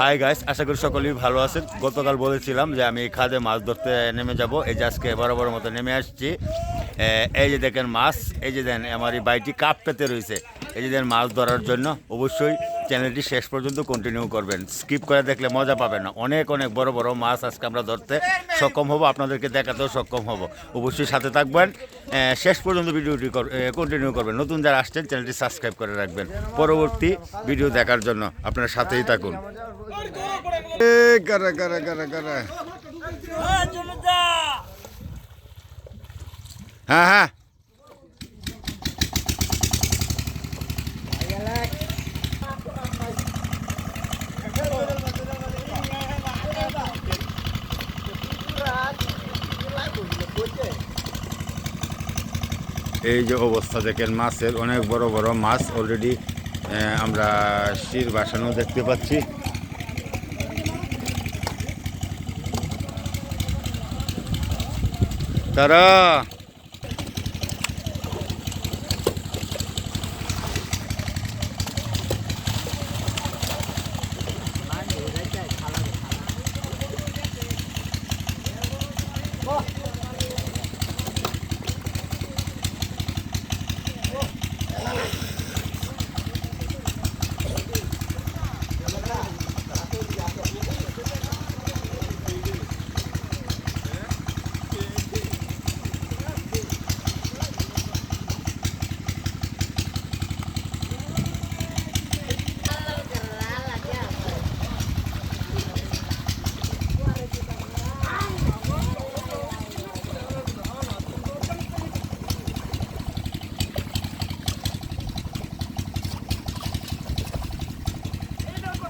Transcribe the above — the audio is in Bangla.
হাই গাইস আশা করি সকলেই ভালো আছেন। গতকাল বলেছিলাম যে আমি খাদে মাছ ধরতে নেমে যাব। এই যে আজকে বরাবর মতো নেমে আসছি। এই যে দেখেন মাছ, এই যে দেন আমার এই বাইটি কাপ পেতে রয়েছে। এই যে দেন মাছ ধরার জন্য, অবশ্যই চ্যানেলটি শেষ পর্যন্ত কন্টিনিউ করবেন। স্কিপ করে দেখলে মজা পাবেন না। অনেক অনেক বড় বড় মাছ আজকে আমরা ধরতে সক্ষম হব, আপনাদেরকে দেখাতেও সক্ষম হব। অবশ্যই সাথে থাকবেন। শেষ পর্যন্ত ভিডিওটি কন্টিনিউ করবেন। নতুন যারা আসছেন, চ্যানেলটি সাবস্ক্রাইব করে রাখবেন। পরবর্তী ভিডিও দেখার জন্য আপনারা সাথেই থাকুন। গারা। হ্যাঁ হ্যাঁ। এই যে অবস্থা দেখেন, মাছের অনেক বড় বড় মাছ অলরেডি আমরা শির বাসানো দেখতে পাচ্ছি তারা Oh!